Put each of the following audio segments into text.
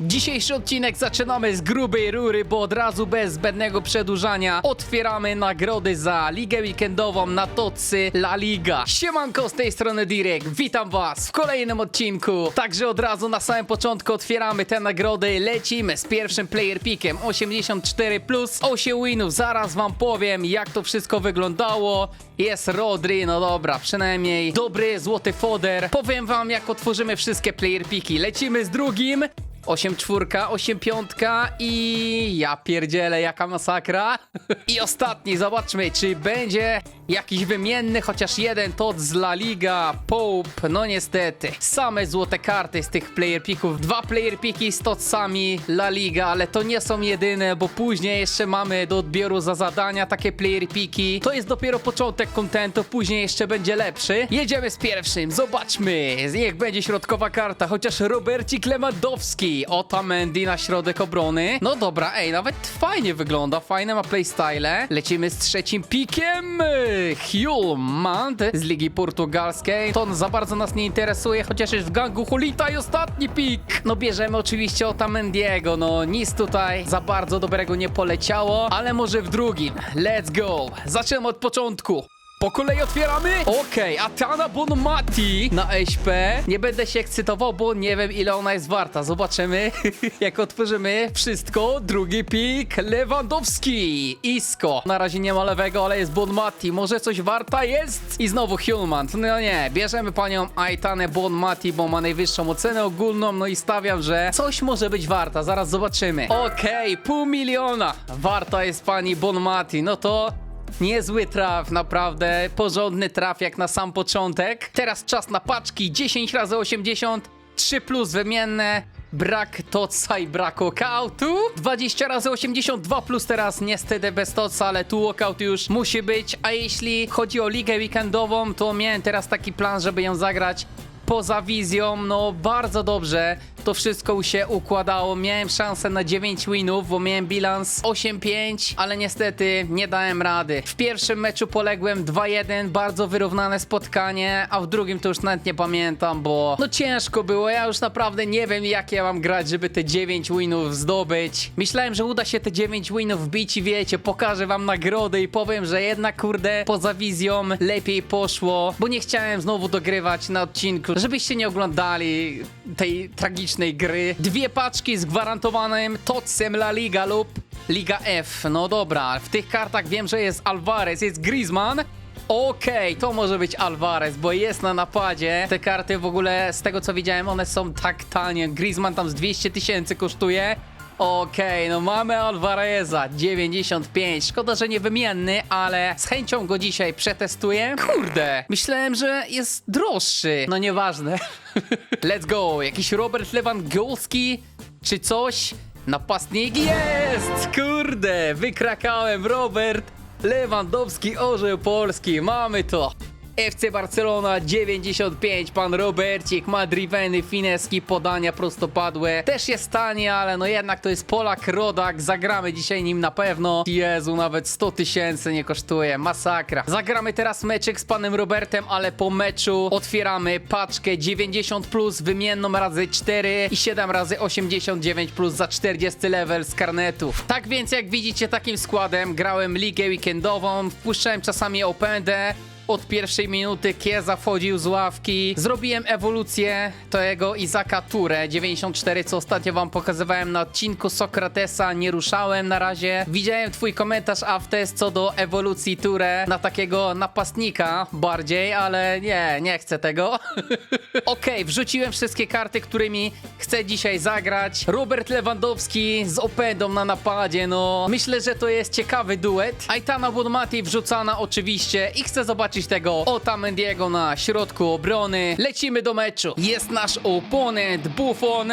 Dzisiejszy odcinek zaczynamy z grubej rury, bo od razu bez zbędnego przedłużania otwieramy nagrody za ligę weekendową na Tocy La Liga. Siemanko z tej strony Direk, witam was w kolejnym odcinku. Także od razu na samym początku otwieramy te nagrody, lecimy z pierwszym player pickiem 84 plus 8 winów. Zaraz wam powiem jak to wszystko wyglądało. Jest Rodri, no dobra, przynajmniej dobry złoty foder. Powiem wam jak otworzymy wszystkie player piki. Lecimy z drugim. 8 czwórka, 8 piątka i ja pierdzielę, jaka masakra. I ostatni, zobaczmy, czy będzie jakiś wymienny, chociaż jeden tot z La Liga, Pope, no niestety. Same złote karty z tych player picków, dwa player piki z totsami La Liga, ale to nie są jedyne, bo później jeszcze mamy do odbioru za zadania takie player piki. To jest dopiero początek kontentu, później jeszcze będzie lepszy. Jedziemy z pierwszym, zobaczmy, niech będzie środkowa karta, chociaż Robercik Lewandowski, Otamendi na środek obrony. No dobra, ej, nawet fajnie wygląda, fajne ma playstyle. Lecimy z trzecim pikiem. Hulmand z Ligi Portugalskiej. To on za bardzo nas nie interesuje, chociaż jest w gangu Hulita i ostatni pik. No bierzemy oczywiście Otamendiego, no nic tutaj za bardzo dobrego nie poleciało, ale może w drugim. Let's go. Zaczynamy od początku. Po kolei otwieramy? Okej, Atana Bonmati na SP. Nie będę się ekscytował, bo nie wiem ile ona jest warta. Zobaczymy, jak otworzymy wszystko. Drugi pik, Lewandowski. Isko. Na razie nie ma lewego, ale jest Bonmati. Może coś warta jest? I znowu Hulman. No nie, bierzemy panią Aitanę Bonmati, bo ma najwyższą ocenę ogólną. No i stawiam, że coś może być warta. Zaraz zobaczymy. Okej, pół miliona. Warta jest pani Bonmati. No to Niezły traf, naprawdę. Porządny traf jak na sam początek. Teraz czas na paczki. 10 razy 80, 3 plus wymienne. Brak toca i brak walkoutu. 20 razy 82 plus teraz niestety bez toca, ale tu walkout już musi być. A jeśli chodzi o ligę weekendową, to miałem teraz taki plan, żeby ją zagrać poza wizją, no bardzo dobrze to wszystko się układało. Miałem szansę na 9 winów, bo miałem bilans 8-5, ale niestety nie dałem rady. W pierwszym meczu poległem 2-1, bardzo wyrównane spotkanie, a w drugim to już nawet nie pamiętam, bo no ciężko było. Ja już naprawdę nie wiem, jak ja mam grać, żeby te 9 winów zdobyć. Myślałem, że uda się te 9 winów wbić i wiecie, pokażę wam nagrody i powiem, że jednak kurde, poza wizją lepiej poszło, bo nie chciałem znowu dogrywać na odcinku, żebyście nie oglądali tej tragicznej gry. Dwie paczki z gwarantowanym Totsem La Liga lub Liga F. No dobra, w tych kartach wiem, że jest Alvarez, jest Griezmann. Okej, to może być Alvarez, bo jest na napadzie. Te karty w ogóle, z tego co widziałem, one są tak tanie. Griezmann tam z 200 tysięcy kosztuje. Okej, no mamy Alvareza 95. Szkoda, że nie wymienny, ale z chęcią go dzisiaj przetestuję. Kurde, myślałem, że jest droższy. No nieważne. Let's go. Jakiś Robert Lewandowski czy coś? Napastnik jest! Kurde, wykrakałem Robert Lewandowski, orzeł polski. Mamy to. FC Barcelona 95, pan Robercik, ma driveny, fineski, podania prostopadłe. Też jest tanie, ale no jednak to jest Polak, rodak, zagramy dzisiaj nim na pewno. Jezu, nawet 100 tysięcy nie kosztuje, masakra. Zagramy teraz meczek z panem Robertem, ale po meczu otwieramy paczkę 90 plus wymienną razy 4 i 7 razy 89 plus za 40 level z karnetów. Tak więc jak widzicie takim składem grałem ligę weekendową, wpuszczałem czasami opendę, od pierwszej minuty Kieza wchodził z ławki. Zrobiłem ewolucję tego Izaka Ture 94, co ostatnio wam pokazywałem na odcinku Sokratesa. Nie ruszałem na razie. Widziałem twój komentarz Aftes co do ewolucji Ture na takiego napastnika bardziej, ale nie, nie chcę tego. Okej, wrzuciłem wszystkie karty, którymi chcę dzisiaj zagrać. Robert Lewandowski z Opendą na napadzie, no myślę, że to jest ciekawy duet. Aitana Bonmati wrzucana oczywiście i chcę zobaczyć tego Otamendiego na środku obrony. Lecimy do meczu. Jest nasz oponent Buffon.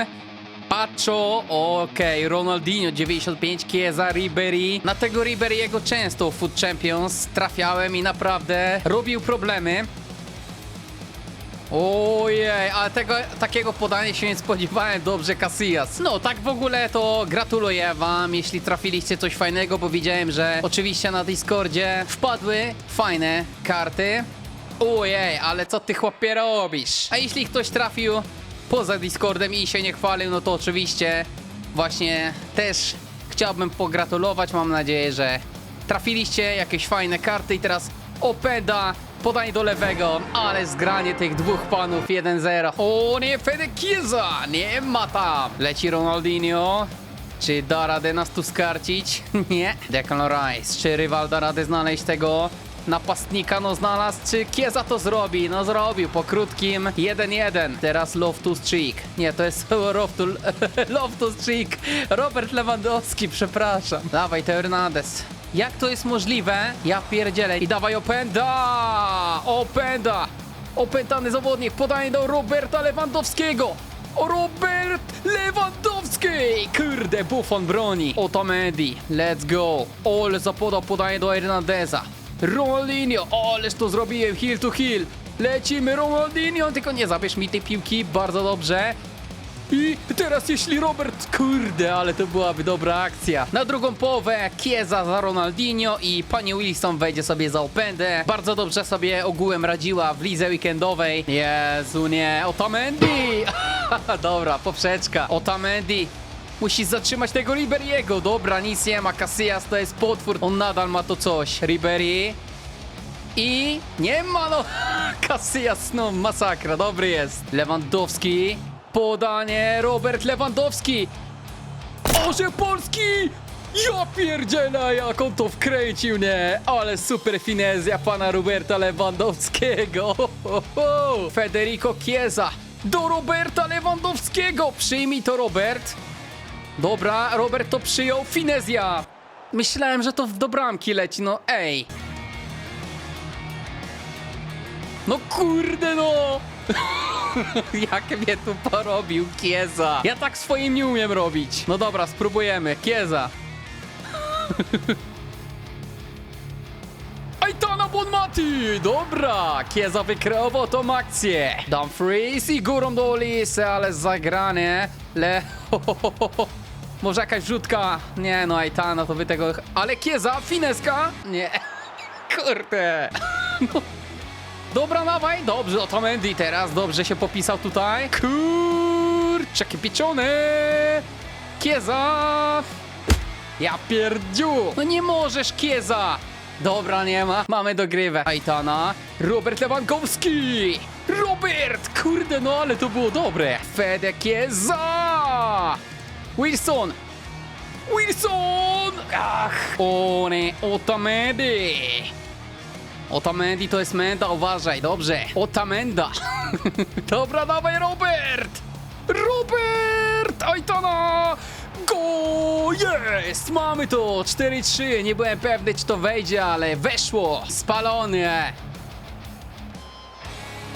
Pacho, okej, Ronaldinho 95, Chiesa, Ribery. Na tego Ribery'ego często w Food Champions trafiałem i naprawdę robił problemy. Ojej, ale tego, takiego podania się nie spodziewałem. Dobrze, Casillas. No, tak w ogóle to gratuluję wam, jeśli trafiliście coś fajnego, bo widziałem, że oczywiście na Discordzie wpadły fajne karty. Ojej, ale co ty chłopie robisz? A jeśli ktoś trafił poza Discordem i się nie chwalił, no to oczywiście właśnie też chciałbym pogratulować. Mam nadzieję, że trafiliście jakieś fajne karty i teraz Openda, podanie do lewego, ale zgranie tych dwóch panów 1-0. O nie, Fede Chiesa, nie ma tam. Leci Ronaldinho. Czy da radę nas tu skarcić? Nie. Declan Rice, czy rywal da radę znaleźć tego napastnika? No znalazł, czy Kieza to zrobi? No zrobił, po krótkim 1-1. Teraz Loftus Cheek. Nie, to jest Loftus Cheek. Robert Lewandowski, przepraszam. Dawaj, to Hernandez. Jak to jest możliwe? Ja pierdzielę. I dawaj Openda! Openda! Opętany zawodnik, podanie do Roberta Lewandowskiego. Robert Lewandowski! Kurde, Buffon broni. Otamendi, let's go. Ole zapodał podanie do Hernandeza. Ronaldinho, ależ to zrobiłem, heel to heel. Lecimy Ronaldinho, tylko nie zabierz mi tej piłki, bardzo dobrze. I teraz jeśli Robert, kurde, ale to byłaby dobra akcja. Na drugą połowę Kieza za Ronaldinho i pani Wilson wejdzie sobie za Opendę. Bardzo dobrze sobie ogółem radziła w lidze weekendowej. Jezu, nie, Otamendi! dobra, poprzeczka. Otamendi musi zatrzymać tego Riberiego. Dobra, nic nie ma, Casillas to jest potwór. On nadal ma to coś. Ribery i nie ma no! Casillas, no masakra, dobry jest. Lewandowski, podanie, Robert Lewandowski. Orze Polski! Ja pierdzielę, jak on to wkręcił, nie? Ale super finezja pana Roberta Lewandowskiego. Federico Chiesa do Roberta Lewandowskiego. Przyjmij to, Robert. Dobra, Robert to przyjął. Finezja. Myślałem, że to w do bramki leci, no ej. No kurde no! Jak mnie tu porobił Kieza. Ja tak swoim nie umiem robić. No dobra, spróbujemy. Kieza. Aitana Bonmati! Dobra, Kieza wykreował tą akcję. Dumfries i górą do Olise, ale zagranie. Le... Może jakaś rzutka? Nie no, Aitana to wy tego... Ale Kieza, fineska? Nie. Kurde. Dobra, dawaj, dobrze, oto Mendy teraz, dobrze się popisał tutaj. Kurczę, pieczony! Kieza! Ja pierdziu! No nie możesz, Kieza! Dobra, nie ma. Mamy dogrywę. Aitana. Robert Lewandowski! Robert! Kurde, no ale to było dobre. Fede Kieza! Wilson! Wilson! Ach! O nie, Otamendi! Otamendi to jest Menda, uważaj, dobrze. Otamenda. Dobra, dawaj Robert! Robert! Aitana! Go! Jest! Mamy to! 4-3. Nie byłem pewny, czy to wejdzie, ale weszło. Spalony.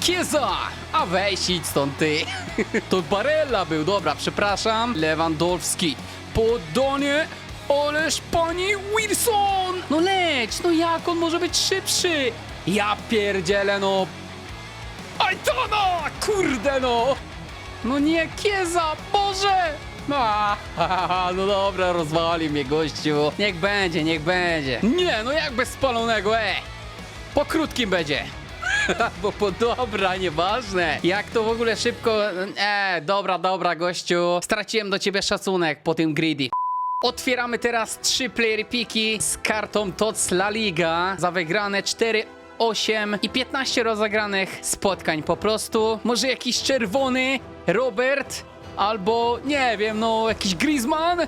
Kieza! A weź idź stąd ty. to Barella był, dobra, przepraszam. Lewandowski. Podanie. Ależ pani Wilson! No leć, no jak on może być szybszy? Ja pierdzielę, no. Aitana! Kurde, no! No nie, Kieza, Boże! A, no dobra, rozwali mnie gościu. Niech będzie, niech będzie. Nie, no jak bez spalonego, e! Po krótkim będzie. Bo po dobra, nieważne. Jak to w ogóle szybko... E, dobra, dobra, gościu. Straciłem do ciebie szacunek po tym greedy. Otwieramy teraz trzy player piki z kartą TOC La Liga za wygrane 4 8 i 15 rozegranych spotkań po prostu. Może jakiś czerwony Robert albo nie wiem, no jakiś Griezmann?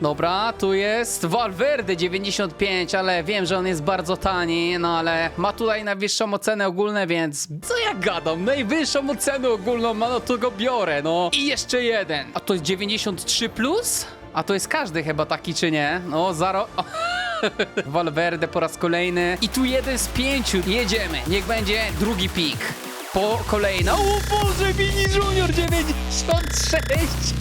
Dobra, tu jest Valverde 95, ale wiem, że on jest bardzo tani, no ale ma tutaj najwyższą ocenę ogólną, więc co ja gadam? Najwyższą ocenę ogólną ma, no to go biorę, no. I jeszcze jeden. A to jest 93 plus? A to jest każdy chyba taki, czy nie? No, zaro... Valverde po raz kolejny. I tu jeden z pięciu. Jedziemy. Niech będzie drugi pik. Po kolejna. O Boże, Vini Junior 96!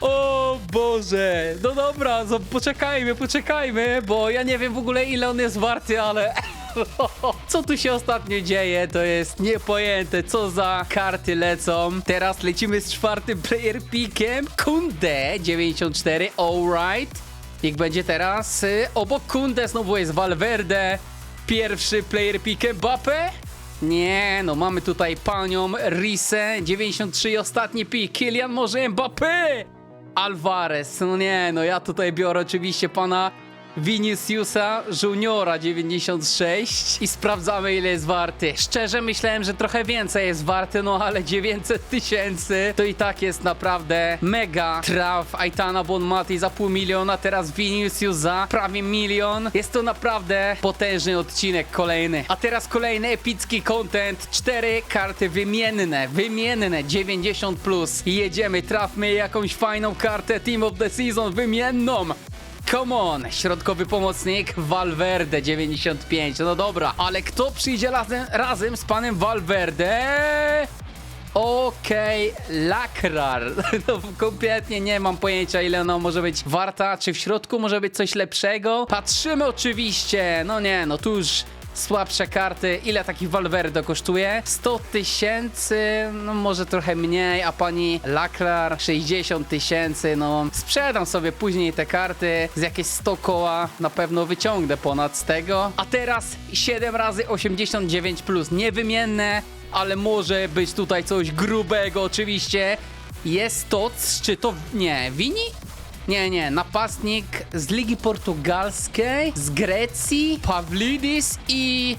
O Boże! No dobra, poczekajmy, poczekajmy, bo ja nie wiem w ogóle ile on jest warty, ale... Co tu się ostatnio dzieje, to jest niepojęte, co za karty lecą. Teraz lecimy z czwartym player pickiem. Kunde 94, alright. Niech będzie teraz y, obok Kunde znowu jest Valverde. Pierwszy player pick Mbappe. Nie, no mamy tutaj panią Risę, 93 i ostatni pik, Kylian może Mbappé! Alvarez, no nie, no ja tutaj biorę oczywiście pana Viniciusa Juniora 96 i sprawdzamy ile jest warty. Szczerze myślałem, że trochę więcej jest warty, no ale 900 tysięcy to i tak jest naprawdę mega traf. Aitana Bonmati za pół miliona, teraz Vinicius za prawie milion. Jest to naprawdę potężny odcinek kolejny. A teraz kolejny epicki content, cztery karty wymienne, wymienne 90 plus. Jedziemy, trafmy jakąś fajną kartę Team of the Season wymienną. Come on, środkowy pomocnik Valverde 95. No dobra, ale kto przyjdzie razem, razem z panem Valverde? Okej, Lakrar. No kompletnie nie mam pojęcia ile ona może być warta, czy w środku może być coś lepszego. Patrzymy oczywiście, no nie, no tu słabsze karty. Ile taki Valverde kosztuje? 100 tysięcy, no może trochę mniej, a pani Lakrar 60 tysięcy, no sprzedam sobie później te karty z jakieś 100 koła, na pewno wyciągnę ponad z tego. A teraz 7 razy 89 plus, niewymienne, ale może być tutaj coś grubego oczywiście. Jest to, czy to, nie, Wini? Nie, nie, napastnik z Ligi Portugalskiej, z Grecji, Pawlidis i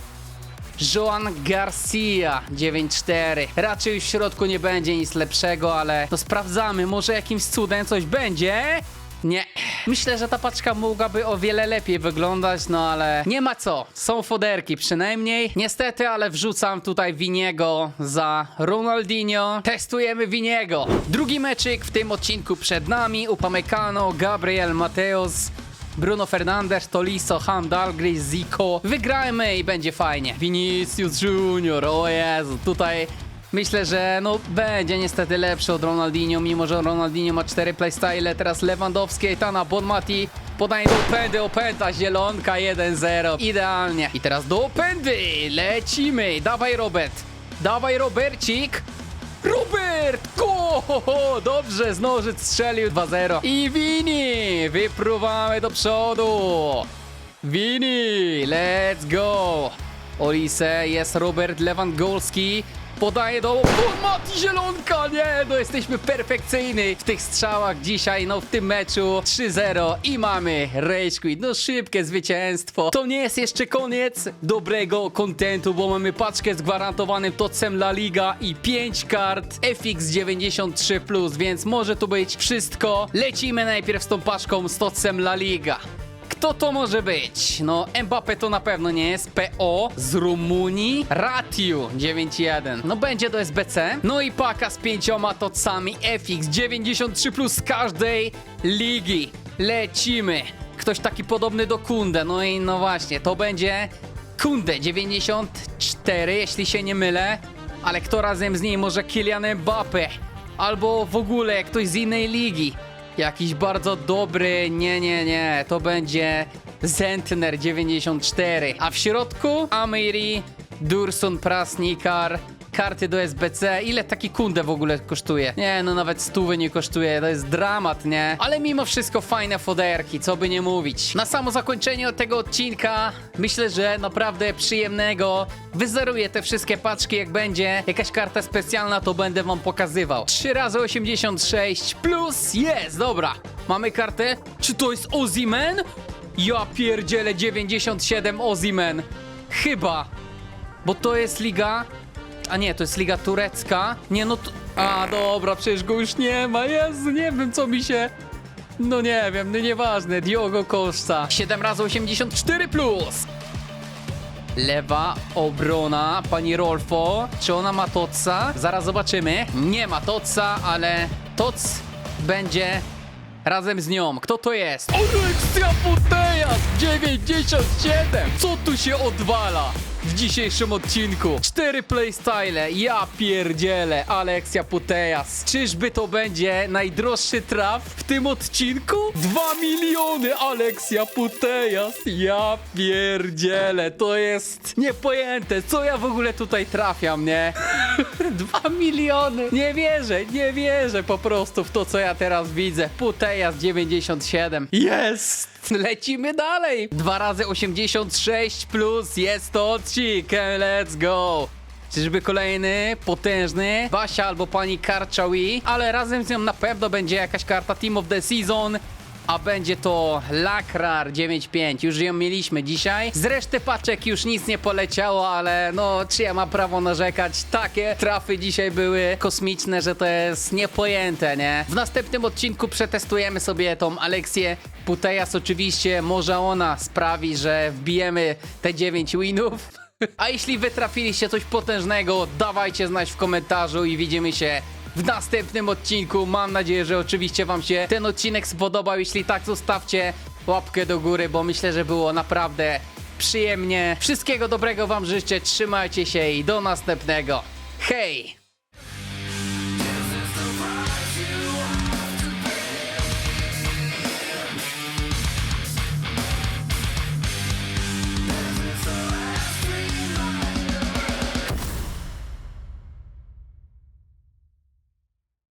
Joan Garcia 9-4. Raczej w środku nie będzie nic lepszego, ale no sprawdzamy, może jakimś cudem coś będzie. Nie. Myślę, że ta paczka mogłaby o wiele lepiej wyglądać, no ale nie ma co. Są foderki przynajmniej. Niestety, ale wrzucam tutaj Winiego za Ronaldinho. Testujemy Winiego. Drugi meczyk w tym odcinku przed nami. Upamecano, Gabriel Mateos. Bruno Fernandes, Tolisso, Hamdalgris, Zico. Wygrajmy i będzie fajnie. Vinicius Junior, o Jezu, tutaj myślę, że no będzie niestety lepszy od Ronaldinho, mimo że Ronaldinho ma 4 playstyle. Teraz Lewandowski, Etana, Bonmati. Podaje do opędy, opęta, zielonka 1-0. Idealnie. I teraz do opędy. Lecimy. Dawaj Robert. Dawaj Robercik. Robert! Go! Dobrze, z nożyc strzelił 2-0. I Vini! Wypruwamy do przodu. Vini, let's go! Olise, jest Robert Lewandowski. Podaje do... O, Mati Zielonka! Nie, no jesteśmy perfekcyjni w tych strzałach dzisiaj, no w tym meczu 3-0 i mamy Rage Quit. No szybkie zwycięstwo. To nie jest jeszcze koniec dobrego kontentu, bo mamy paczkę z gwarantowanym tocem La Liga i 5 kart FX93+, więc może tu być wszystko. Lecimy najpierw z tą paczką z tocem La Liga. Kto to może być? No, Mbappe to na pewno nie jest. PO z Rumunii. Ratiu 9.1. No, będzie do SBC. No i paka z pięcioma tocami FX 93 plus z każdej ligi. Lecimy. Ktoś taki podobny do Kunde. No i no właśnie, to będzie Kunde 94, jeśli się nie mylę. Ale kto razem z nim? Może Kylian Mbappe? Albo w ogóle ktoś z innej ligi. Jakiś bardzo dobry, nie, nie, nie, to będzie Zentner 94. A w środku Amiri, Dursun Prasnikar, karty do SBC. Ile taki kunde w ogóle kosztuje? Nie, no nawet stówy nie kosztuje, to jest dramat, nie? Ale mimo wszystko fajne foderki, co by nie mówić. Na samo zakończenie tego odcinka myślę, że naprawdę przyjemnego. Wyzeruję te wszystkie paczki, jak będzie jakaś karta specjalna, to będę wam pokazywał. 3 razy 86 plus jest, dobra. Mamy kartę. Czy to jest Ozimen? Ja pierdzielę 97 Ozimen. Chyba. Bo to jest liga. A nie, to jest liga turecka. Nie, no to. A dobra, przecież go już nie ma. Jezu, nie wiem co mi się. No nie wiem, no nieważne. Diogo Costa. 7 razy 84 plus. Lewa obrona, pani Rolfo. Czy ona ma Totsa? Zaraz zobaczymy. Nie ma Totsa, ale Tots będzie razem z nią. Kto to jest? Alexia Putejas 97! Co tu się odwala? W dzisiejszym odcinku Cztery playstyle, ja pierdzielę Alexia Putejas Czyżby to będzie najdroższy traf w tym odcinku? Dwa miliony Alexia Putejas Ja pierdzielę, to jest niepojęte Co ja w ogóle tutaj trafiam, nie? Dwa miliony Nie wierzę, nie wierzę po prostu w to, co ja teraz widzę Putejas 97 Jest! Lecimy dalej! 2 razy 86 plus jest to odcinek. Let's go! Czyżby kolejny, potężny, Basia albo pani Karczawi, ale razem z nią na pewno będzie jakaś karta Team of the Season. A będzie to Lakrar 9.5. Już ją mieliśmy dzisiaj. Z reszty paczek już nic nie poleciało, ale no, czy ja mam prawo narzekać? Takie trafy dzisiaj były kosmiczne, że to jest niepojęte, nie? W następnym odcinku przetestujemy sobie tą Aleksję Putejas. Oczywiście może ona sprawi, że wbijemy te 9 winów. A jeśli wy trafiliście coś potężnego, dawajcie znać w komentarzu i widzimy się w następnym odcinku. Mam nadzieję, że oczywiście wam się ten odcinek spodobał. Jeśli tak, zostawcie łapkę do góry, bo myślę, że było naprawdę przyjemnie. Wszystkiego dobrego wam życzę, trzymajcie się i do następnego. Hej!